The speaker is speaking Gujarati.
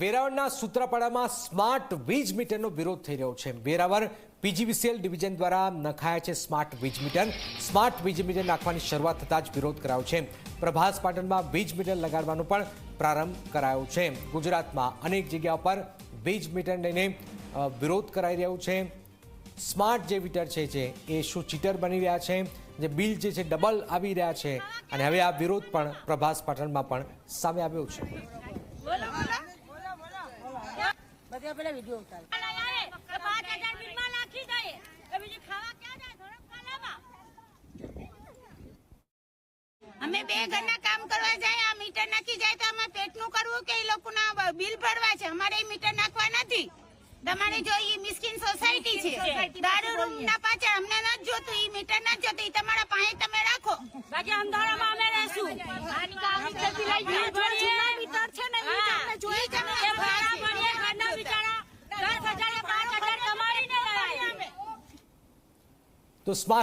વેરાવળના સૂત્રાપાડામાં સ્માર્ટ વીજ મીટરનો વિરોધ થઈ રહ્યો છે. વેરાવળ પીજીવીસીએલ ડિવિઝન દ્વારા નખાયા છે સ્માર્ટ વીજ મીટર. સ્માર્ટ વીજ મીટર નાખવાની શરૂઆત થતાં જ વિરોધ કરાયો છે. પ્રભાસ પાટણમાં વીજ મીટર લગાડવાનો પણ પ્રારંભ કરાયો છે. ગુજરાતમાં અનેક જગ્યા પર વીજ મીટર લઈને વિરોધ કરાઈ રહ્યો છે. સ્માર્ટ જે મીટર છે જે, એ શું ચીટર બની રહ્યા છે? જે બિલ જે છે, ડબલ આવી રહ્યા છે. અને હવે આ વિરોધ પણ પ્રભાસ પાટણમાં પણ સામે આવ્યો છે. બધા પેલા વીડિયો ઉતાર. પાંચ હજાર બિલમાં નાખી દઈએ. બીજું ખાવા ક્યાં જાય? થોડોક ખાલામાં અમે બે ઘરના કામ કરવા જાય આ મીટર નાખી જાય તો અમે પેટનું કરવું કે એ લોકોના બિલ ભરવા છે? અમારે એ મીટર નાખવા નથી. તમારે જો એ મિસ્કિન સોસાયટી છે. દારૂ રૂમ ના પાછળ અમને નથી જોતું એ મીટર નથી જોતું તમારા પાસે તમે રાખો. બાકી અંધારામાં અમે રહેશું આની કામની ખેતી લઈ જઈએ ભણીએ મીટર છે ને મીટર જોઈ તમે એ ભાડા ભણીએ ઘરના બિચારા દસ હજાર